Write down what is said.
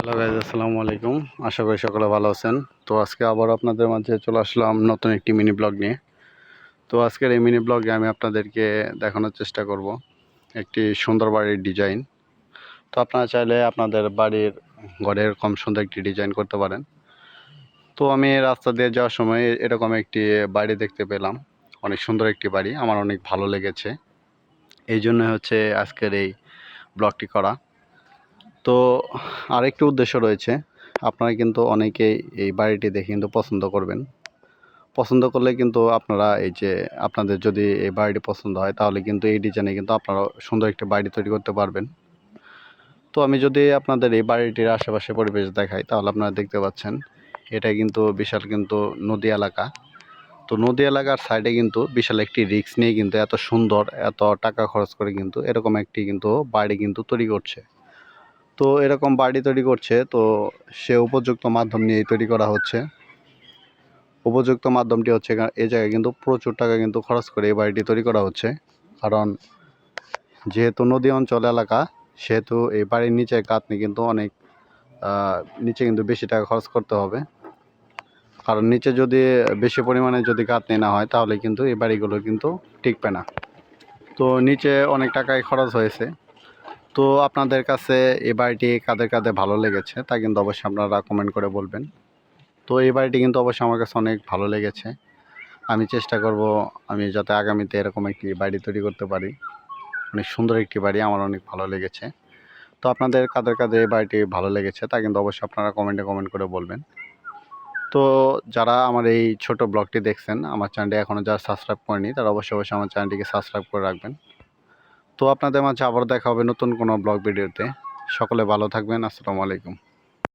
Hello guys আসসালামু আলাইকুম। আশা করি সকলে ভালো আছেন। তো আজকে আবার আপনাদের মাঝে চলে আসলাম নতুন একটি মিনি ব্লগ নিয়ে। তো আজকের এই মিনি ব্লগে আমি আপনাদেরকে দেখানোর চেষ্টা করব একটি সুন্দর বাড়ির ডিজাইন তো আপনারা চাইলে আপনাদের বাড়ির ঘরের কম সুন্দর একটি ডিজাইন করতে পারেন। তো আমি রাস্তা দিয়ে যাওয়ার সময় এরকম একটি বাড়ি দেখতে পেলাম। অনেক সুন্দর একটি বাড়ি, আমার অনেক ভালো লেগেছে। এই জন্য হচ্ছে আজকের এই ব্লগটি করা। তো আরেকটি উদ্দেশ্য রয়েছে। আপনারা কিন্তু অনেকেই এই বাড়িটি দেখে কিন্তু পছন্দ করবেন। পছন্দ করলে কিন্তু আপনারা এই যে আপনাদের যদি এই বাড়িটি পছন্দ হয়, তাহলে কিন্তু এই ডিজাইনে কিন্তু আপনারা সুন্দর একটি বাড়ি তৈরি করতে পারবেন। তো আমি যদি আপনাদের এই বাড়িটির আশেপাশে পরিবেশ দেখাই, তাহলে আপনারা দেখতে পাচ্ছেন, এটা কিন্তু বিশাল কিন্তু নদী এলাকা। তো নদী এলাকার সাইডে কিন্তু বিশাল একটি রিস্ক নিয়ে কিন্তু এত সুন্দর, এত টাকা খরচ করে কিন্তু এরকম একটি কিন্তু বাড়ি কিন্তু তৈরি করছে। তো এরকম বাড়ি তৈরি করছে, তো সে উপযুক্ত মাধ্যম নিয়েই তৈরি করা হচ্ছে। উপযুক্ত মাধ্যমটি হচ্ছে এই জায়গায় কিন্তু প্রচুর টাকা কিন্তু খরচ করে এই বাড়িটি তৈরি করা হচ্ছে। কারণ যেহেতু নদী অঞ্চল এলাকা, সেহেতু এই বাড়ির নিচে কাতনি কিন্তু অনেক নিচে কিন্তু বেশি টাকা খরচ করতে হবে। কারণ নিচে যদি বেশি পরিমাণে যদি কাতনি না হয়, তাহলে কিন্তু এই বাড়িগুলো কিন্তু টিকবে না। তো নিচে অনেক টাকাই খরচ হয়েছে। তো আপনাদের কাছে এই বাড়িটি কাদের কাদের ভালো লেগেছে তা কিন্তু অবশ্যই আপনারা কমেন্ট করে বলবেন। তো এই বাড়িটি কিন্তু অবশ্যই আমার কাছে অনেক ভালো লেগেছে। আমি চেষ্টা করব আমি যাতে আগামীতে এরকম একটি বাড়ি তৈরি করতে পারি। অনেক সুন্দর একটি বাড়ি আমার অনেক ভালো লেগেছে। তো আপনাদের কাদের কাদের এই বাড়িটি ভালো লেগেছে তা কিন্তু অবশ্যই আপনারা কমেন্টে কমেন্ট করে বলবেন। তো যারা আমার এই ছোট ব্লগটি দেখছেন, আমার চ্যানেলটি এখনও যারা সাবস্ক্রাইব করেনি, তারা অবশ্যই অবশ্যই আমার চ্যানেলটিকে সাবস্ক্রাইব করে রাখবেন। তো আপনাদের মাঝে আবার দেখা হবে নতুন কোনো ব্লগ ভিডিওতে। সকলে ভালো থাকবেন, আসসালামু আলাইকুম।